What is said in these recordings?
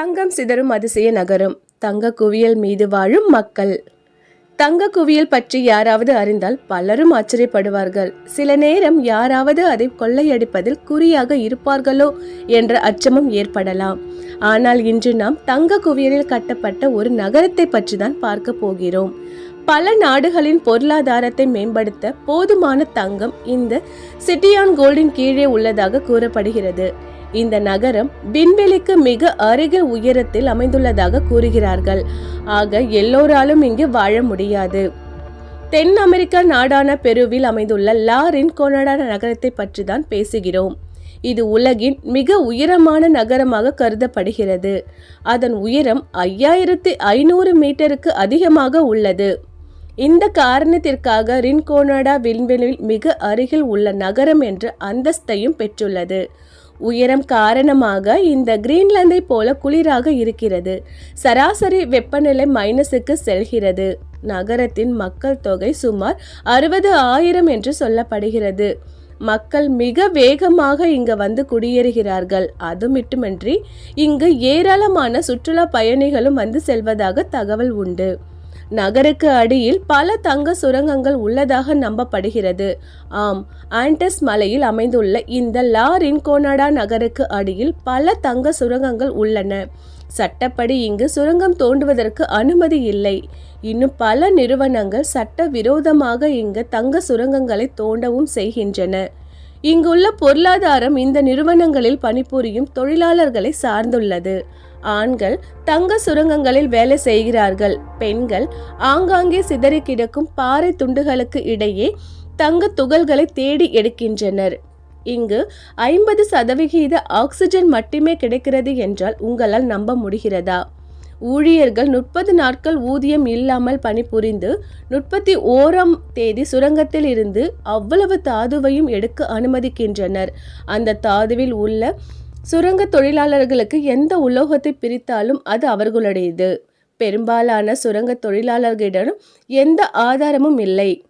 தங்கம் சிதறும் அதிசய நகரம். தங்க குவியல் மீது வாழும் மக்கள். தங்க குவியல் பற்றி யாராவது அறிந்தால் பலரும் ஆச்சரியப்படுவார்கள். சில நேரம் யாராவது அதை கொள்ளையடிப்பதில் குறியாக இருப்பார்களோ என்ற அச்சமும் ஏற்படலாம். ஆனால் இன்று நாம் தங்க குவியலில் கட்டப்பட்ட ஒரு நகரத்தை பற்றி தான் பார்க்க போகிறோம். பல நாடுகளின் பொருளாதாரத்தை மேம்படுத்த போதுமான தங்கம் இந்த சிட்டியான் கோல்டின் கீழே உள்ளதாக கூறப்படுகிறது. இந்த நகரம் விண்வெளிக்கு மிக அருகில் உயரத்தில் அமைந்துள்ளதாக கூறுகிறார்கள். ஆக எல்லோராலும் இங்கு வாழ முடியாது. தென் அமெரிக்க நாடான பெருவில் அமைந்துள்ள லாரின் கொனடா நகரத்தை பற்றி தான் பேசுகிறோம். இது உலகின் மிக உயரமான நகரமாக கருதப்படுகிறது. அதன் உயரம் ஐயாயிரத்தி ஐநூறு மீட்டருக்கு அதிகமாக உள்ளது. இந்த காரணத்திற்காக ரின்கோனடா விண்வெளியில் மிக அருகில் உள்ள நகரம் என்ற அந்தஸ்தையும் பெற்றுள்ளது. உயரம் காரணமாக இந்த கிரீன்லாந்தை போல குளிராக இருக்கிறது. சராசரி வெப்பநிலை மைனஸுக்கு செல்கிறது. நகரத்தின் மக்கள் தொகை சுமார் அறுபது ஆயிரம் என்று சொல்லப்படுகிறது. மக்கள் மிக வேகமாக இங்கு வந்து குடியேறுகிறார்கள். அது மட்டுமின்றி இங்கு ஏராளமான சுற்றுலா பயணிகளும் வந்து செல்வதாக தகவல் உண்டு. நகருக்கு அடியில் பல தங்க சுரங்கங்கள் உள்ளதாக நம்பப்படுகிறது. ஆம் ஆண்டஸ் மலையில் அமைந்துள்ள இந்த லா ரின்கோனடா நகருக்கு அடியில் பல தங்க சுரங்கங்கள் உள்ளன. சட்டப்படி இங்கு சுரங்கம் தோண்டுவதற்கு அனுமதி இல்லை. இன்னும் பல நிறுவனங்கள் சட்ட விரோதமாக இங்கு தங்க சுரங்கங்களை தோண்டவும் செய்கின்றன. இங்குள்ள பொருளாதாரம் இந்த நிறுவனங்களில் பணிபுரியும் தொழிலாளர்களை சார்ந்துள்ளது. ஆண்கள் தங்க சுரங்கங்களில் வேலை செய்கிறார்கள். பெண்கள் ஆங்காங்கே சிதறி கிடக்கும் பாறை துண்டுகளுக்கு இடையே தங்க துகள்களை தேடி எடுக்கின்றனர். இங்கு ஐம்பது சதவிகித ஆக்சிஜன் மட்டுமே கிடைக்கிறது என்றால் உங்களால் நம்ப முடிகிறதா? ஊழியர்கள் முப்பது நாட்கள் ஊதியம் இல்லாமல் பணிபுரிந்து முப்பத்தி ஓராம் தேதி சுரங்கத்தில் இருந்து அவ்வளவு தாதுவையும் எடுக்க அனுமதிக்கின்றனர். அந்த தாதுவில் உள்ள சுரங்க தொழிலாளர்களுக்கு எந்த உலோகத்தை பிரித்தாலும் அது அவர்களுடையது. பெரும்பாலான சுரங்க தொழிலாளர்களிடம் எந்த ஆதாரமும் இல்லை.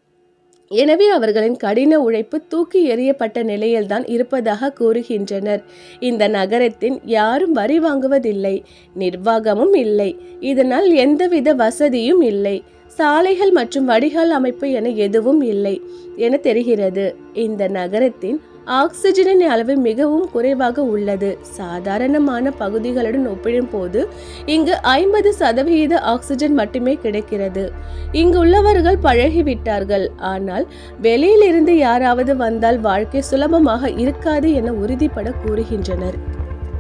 எனவே அவர்களின் கடின உழைப்பு தூக்கி எறியப்பட்ட நிலையில்தான் இருப்பதாக கூறுகின்றனர். இந்த நகரத்தின் யாரும் வரி வாங்குவதில்லை நிர்வாகமும் இல்லை. இதனால் எந்தவித வசதியும் இல்லை. சாலைகள் மற்றும் வடிகால் அமைப்பு என எதுவும் இல்லை என தெரிகிறது. இந்த நகரத்தின் ஆக்சிஜனின் அளவு மிகவும் குறைவாக உள்ளது. சாதாரணமான பகுதிகளுடன் ஒப்பிடும்போது இங்கு ஐம்பது சதவிகித ஆக்சிஜன் மட்டுமே கிடைக்கிறது. இங்கு உள்ளவர்கள் பழகிவிட்டார்கள். ஆனால் வெளியிலிருந்து யாராவது வந்தால் வாழ்க்கை சுலபமாக இருக்காது என உறுதிபட கூறுகின்றனர்.